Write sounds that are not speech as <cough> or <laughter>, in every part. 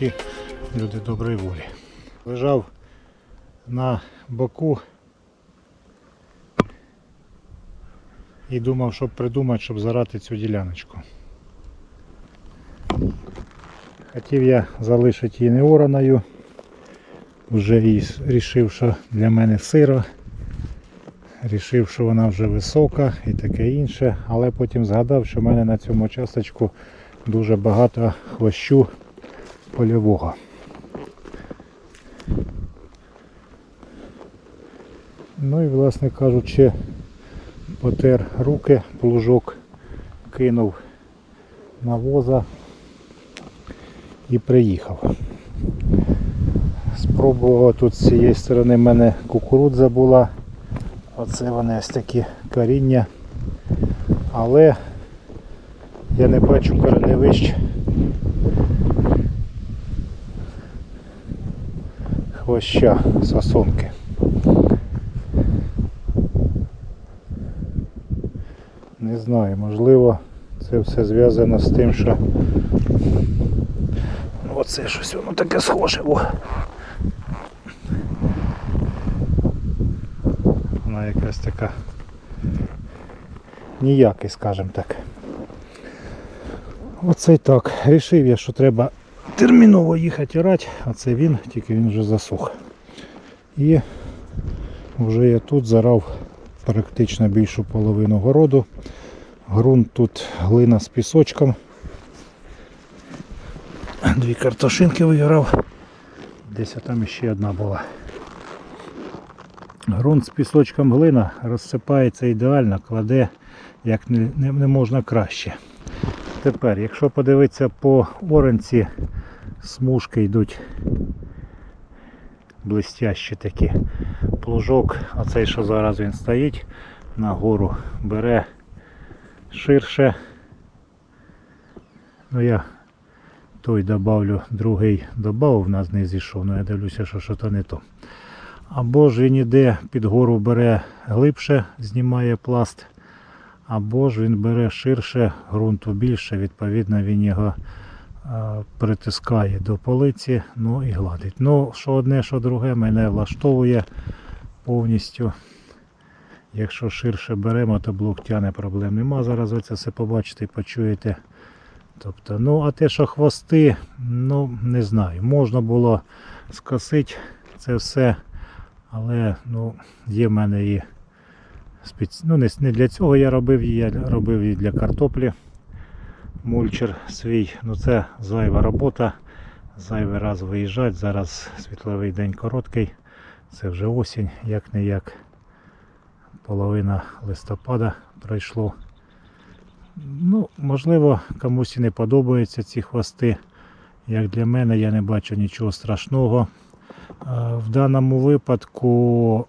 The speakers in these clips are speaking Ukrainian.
Глядачі, люди доброї волі. Лежав на боку і думав, щоб придумати, щоб зарати цю діляночку. Хотів я залишити її не ораною. Вже і рішив, що для мене сиро. Рішив, що вона вже висока і таке інше, але потім згадав, що в мене на цьому часточку дуже багато хвощу польового. Ну і, власне кажучи, потер руки, плужок кинув на воза і приїхав. Спробував тут з цієї сторони в мене кукурудза була. Оце вони ось такі коріння. Але я не бачу кореневищ хвоща сосонки. Не знаю, можливо це все зв'язано з тим, що оце щось воно таке схоже. О. Вона якась така ніякий, скажімо так. Оце й так. Рішив я, що треба терміново їхати орати, а це він, тільки він вже засух. І вже я тут зарав практично більшу половину городу. Грунт тут глина з пісочком. Дві картошинки виграв. Десь там ще одна була. Грунт з пісочком глина розсипається ідеально, кладе як не, не, не можна краще. Тепер, якщо подивитися по оранці, смужки йдуть блистящі такі. Плужок, оцей, що зараз він стоїть, нагору бере ширше. Ну я той добавлю, другий додав, в нас не зійшов, але я дивлюся, що щось не то. Або ж він іде під гору бере глибше, знімає пласт, або ж він бере ширше, ґрунту більше, відповідно він його а, притискає до полиці, ну і гладить. Ну, що одне, що друге, мене влаштовує повністю. Якщо ширше беремо, то блок тяне проблем нема. Зараз ви це все побачите і почуєте. Тобто, ну, а те, що хвости, ну не знаю, можна було скосити це все. Але ну, є в мене і спец... ну, не для цього я робив її, я робив її для картоплі. Мульчер свій. Ну це зайва робота. Зайвий раз виїжджати. Зараз світловий день короткий. Це вже осінь, як не як. Половина листопада пройшло. Ну, можливо, комусь і не подобаються ці хвости. Як для мене, я не бачу нічого страшного. Е, В даному випадку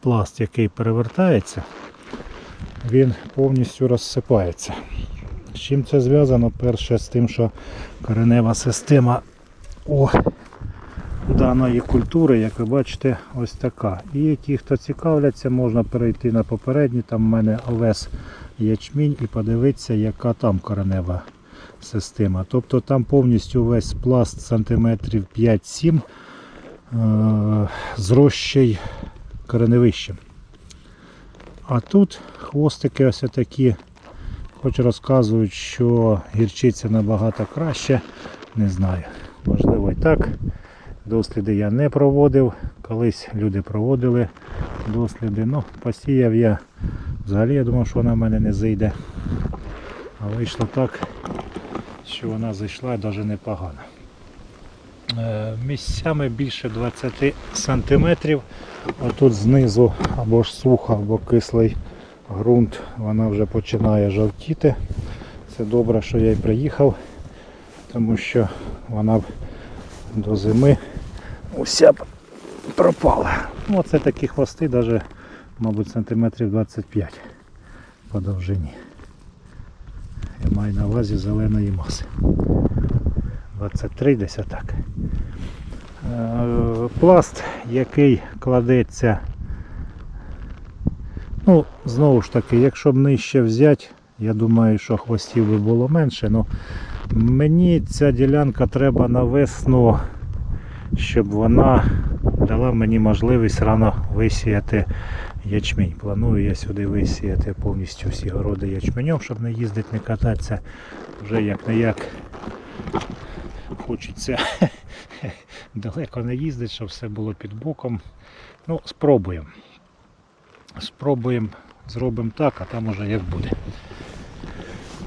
пласт, який перевертається, він повністю розсипається. З чим це зв'язано? Перше з тим, що коренева система у даної культури, як ви бачите, ось така. І ті, хто цікавляться, можна перейти на попередній, там в мене овес ячмінь і подивитися, яка там коренева система. Тобто там повністю весь пласт сантиметрів 5-7 е, з кореневищем. А тут хвостики ось такі, хоч розказують, що гірчиця набагато краще, не знаю. Можливо і так. Досліди я не проводив. Колись люди проводили досліди. Ну, посіяв я. Взагалі я думав, що вона в мене не зайде. А вийшло так, що вона зайшла і навіть непогано. Е, Місцями більше 20 сантиметрів. Отут знизу або ж суха, або кислий ґрунт, вона вже починає жовтіти. Це добре, що я й приїхав, тому що вона б до зими уся б пропала. Ну, Оце такі хвости, навіть, мабуть, сантиметрів 25 по довжині. Я маю на увазі зеленої маси. 23 десь отак. Е, Пласт, який кладеться, ну, знову ж таки, якщо б нижче взяти, я думаю, що хвостів би було менше, але Мені ця ділянка треба на весну, щоб вона дала мені можливість рано висіяти ячмінь. Планую я сюди висіяти повністю всі городи ячменем, щоб не їздити, не кататися. Вже як не як хочеться <laughs> далеко не їздити, щоб все було під боком. Ну, спробуємо. Спробуємо, зробимо так, а там уже як буде.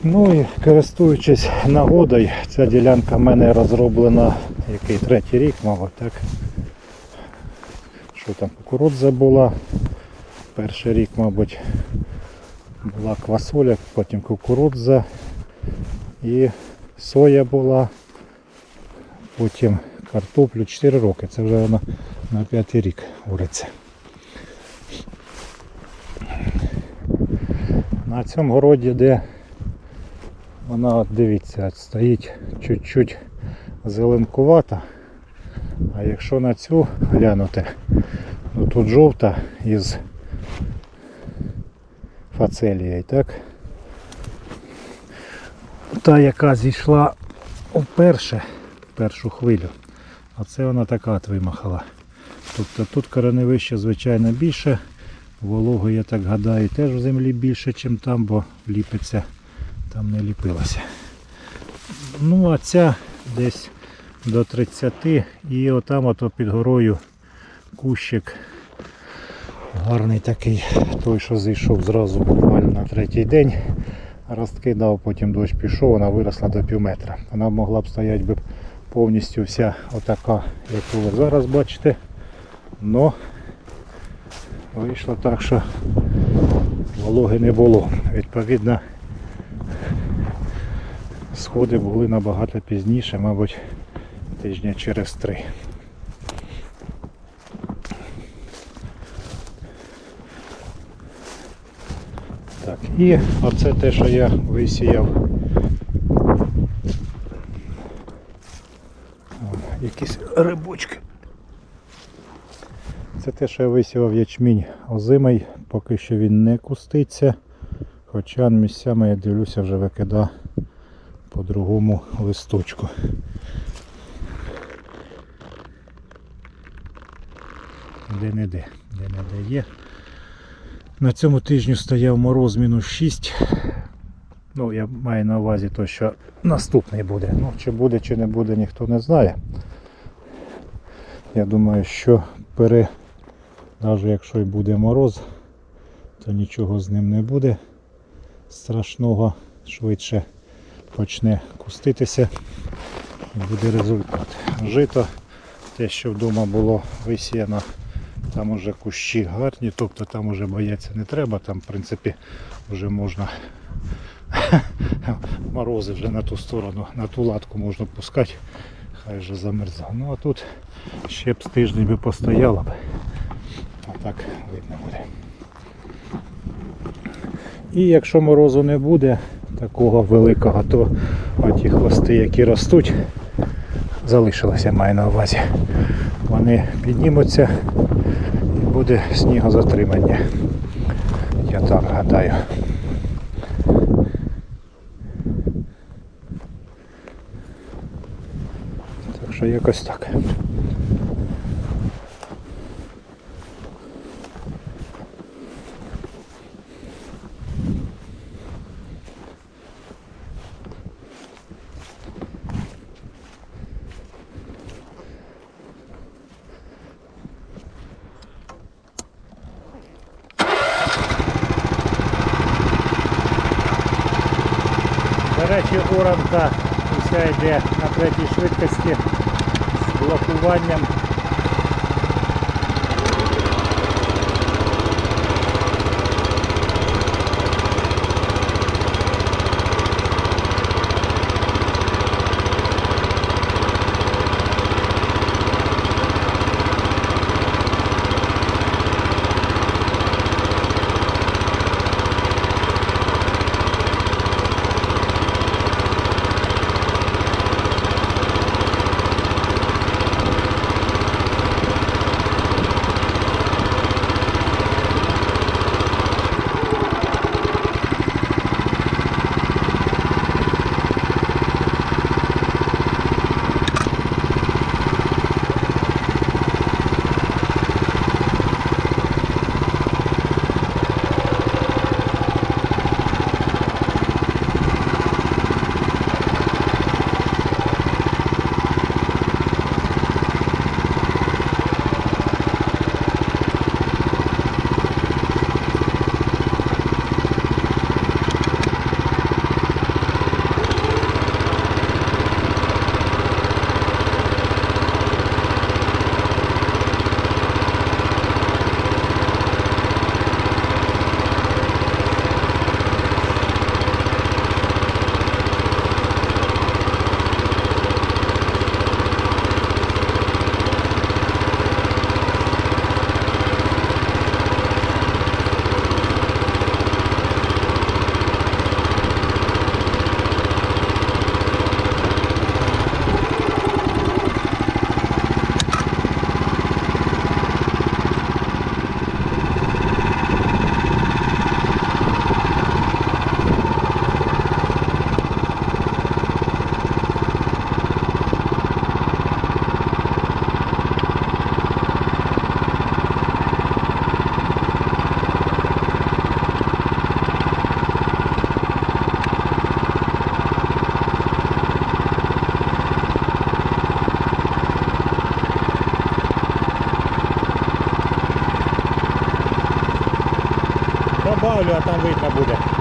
Ну і користуючись нагодою, ця ділянка в мене розроблена який третій рік, мабуть, так. Що там, кукурудза була. Перший рік, мабуть, була квасоля, потім кукурудза і соя була, потім картоплю 4 роки. Це вже вона на п'ятий рік уриться. На цьому городі, де вона, от дивіться, от стоїть чуть-чуть зеленкувата. А якщо на цю глянути, ну тут жовта із фацелією, так? Та, яка зійшла вперше, першу хвилю. А це вона така от вимахала. Тобто тут кореневище, звичайно, більше. Вологи, я так гадаю, теж в землі більше, ніж там, бо ліпиться, там не ліпилося. Ну, а ця десь до 30 і отам ото під горою кущик гарний такий, той, що зійшов зразу буквально на третій день. Ростки дав, потім дощ пішов, вона виросла до пів метра. Вона могла б стояти повністю вся отака, яку ви зараз бачите. Но вийшло так, що вологи не було. Відповідно, сходи були набагато пізніше, мабуть, тижня через три. Так, і оце те, що я висіяв. Якісь рибочки. Це те, що я висівав ячмінь озимий, поки що він не куститься. Хоча місцями я дивлюся вже викида по другому листочку. Де-не-де, де-не-де є. На цьому тижні стояв мороз мінус 6. Ну, я маю на увазі то, що наступний буде. Ну, чи буде, чи не буде, ніхто не знає. Я думаю, що пере, навіть якщо і буде мороз, то нічого з ним не буде страшного, швидше почне куститися і буде результат. Жито, те, що вдома було висіяно, там уже кущі гарні, тобто там уже бояться не треба, там в принципі вже можна <laughs> морози вже на ту сторону, на ту латку можна пускати, хай вже замерзав. Ну а тут ще б з тиждень би постояло б. А так видно буде. І якщо морозу не буде такого великого, то ті хвости, які ростуть, залишилися, маю на увазі. Вони піднімуться і буде снігозатримання. Я так гадаю. Так що якось так. Там видно буде.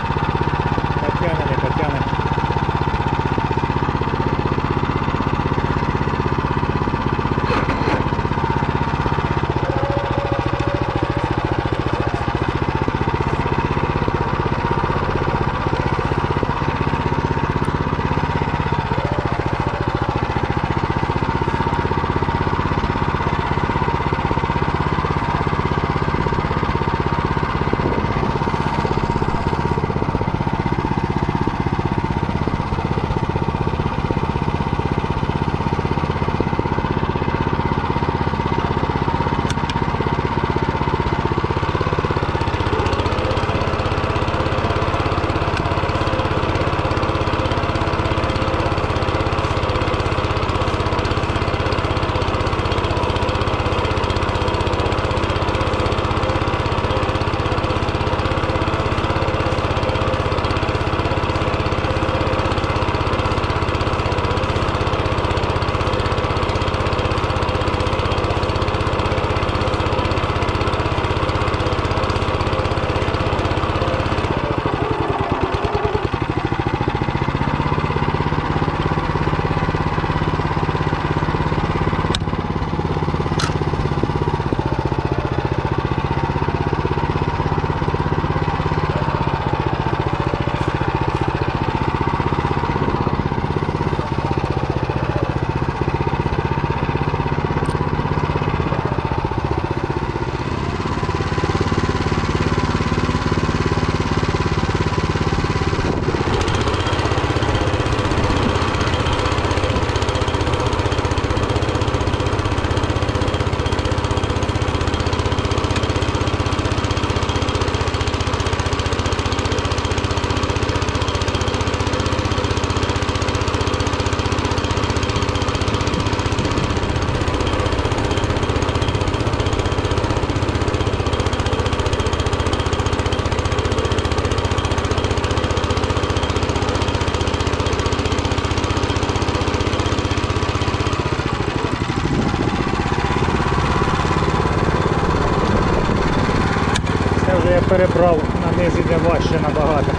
Перебрав, на низ іде важче набагато.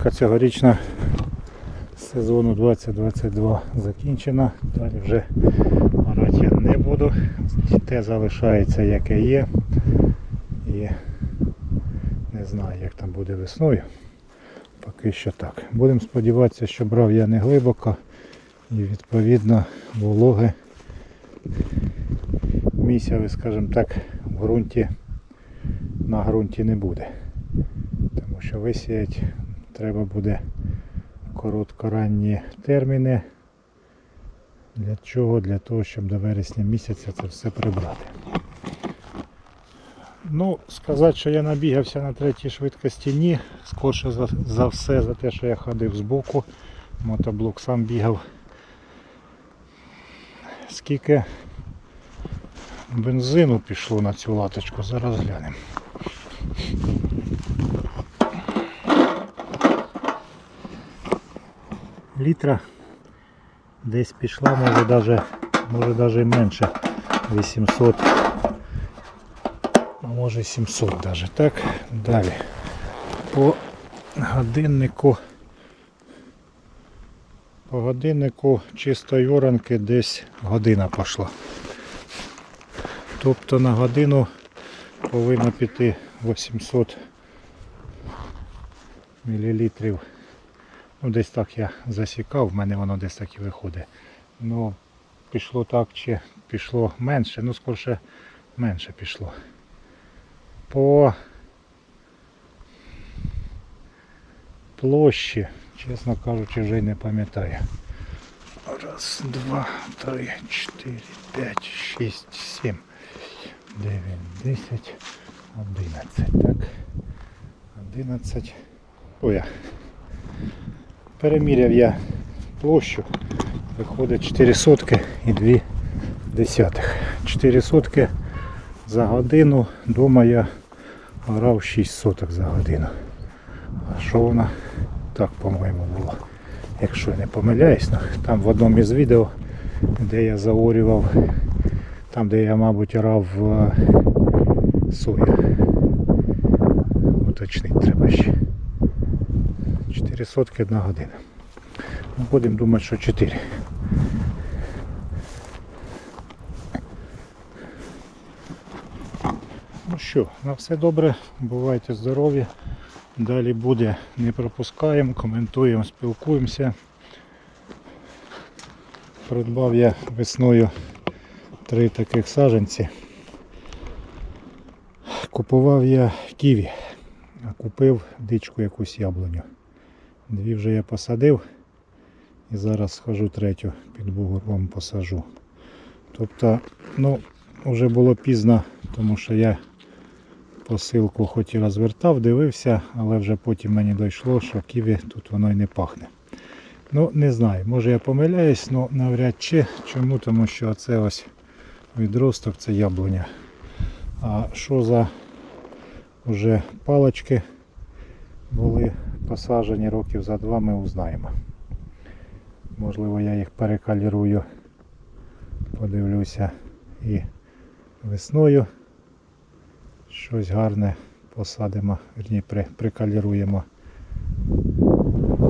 Все, цьогорічна сезону 2022 закінчена. Далі вже орати не буду. Те залишається яке є. І не знаю як там буде весною. Поки що так. Будемо сподіватися, що брав я не глибоко і відповідно вологи місяви, скажімо так, в ґрунті на ґрунті не буде. Тому що висіять треба буде короткоранні терміни. Для чого? Для того, щоб до вересня місяця це все прибрати. Ну, сказати, що я набігався на третій швидкості, ні. Скорше за, за все, за те, що я ходив збоку. Мотоблок сам бігав. Скільки бензину пішло на цю латочку, зараз глянемо. Літра десь пішла, може даже, може даже менше. 800, а може 700 даже. Так, далі. По годиннику по годиннику чистої оранки десь година пішла. Тобто на годину повинно піти 800 мл. Ну, десь так я засікав, в мене воно десь так і виходить. Ну, пішло так чи пішло менше, ну скорше менше пішло. По площі, чесно кажучи, вже й не пам'ятаю. Раз, два, три, чотири, п'ять, шість, сім, дев'ять, десять, одинадцять. Так. Одинадцять. Ой. Переміряв я площу. Виходить 4 сотки і 2 десятих. 4 сотки за годину. Дома я грав 6 соток за годину. А що вона так, по-моєму, було. Якщо не помиляюсь, ну, там в одному із відео, де я заорював, там де я, мабуть, грав в сою. Уточнити треба ще. 4 сотки одна година. Ну, Будемо думати, що 4. Ну що, на все добре, бувайте здорові. Далі буде, не пропускаємо, коментуємо, спілкуємося. Придбав я весною три таких саженці. Купував я ківі, а купив дичку якусь яблуню. Дві вже я посадив і зараз схожу третю під бугором посажу. Тобто, ну, вже було пізно, тому що я посилку хоч і розвертав, дивився, але вже потім мені дійшло, що ківі тут воно й не пахне. Ну, не знаю, може я помиляюсь, але навряд чи. Чому? Тому що це ось відросток, це яблуня. А що за вже палочки були посаджені років за два, ми узнаємо. Можливо, я їх перекалірую, подивлюся і весною щось гарне посадимо, вірні, при, прикаліруємо.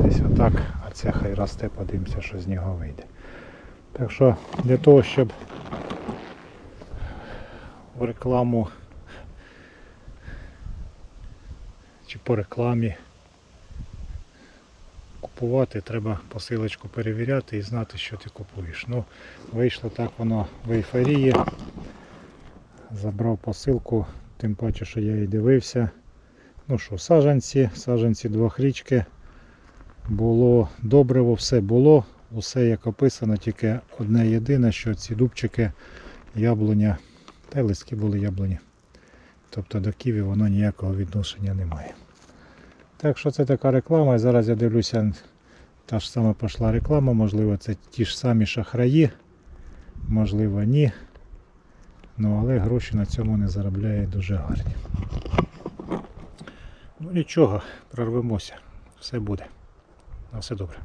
Десь отак, а це хай росте, подивимося, що з нього вийде. Так що для того, щоб в рекламу чи по рекламі купувати, треба посилочку перевіряти і знати, що ти купуєш. Ну, вийшло так воно в ейфорії. Забрав посилку, тим паче, що я і дивився. Ну що, саджанці, саджанці двохрічки. Було добриво, все було, усе як описано, тільки одне єдине, що ці дубчики яблуня, та й листки були яблуні. Тобто до ківі воно ніякого відношення не має. Так що це така реклама. І зараз я дивлюся, та ж сама пішла реклама, можливо, це ті ж самі шахраї, можливо, ні. Ну, але гроші на цьому не заробляє дуже гарні. Ну нічого, прорвемося. Все буде. На все добре.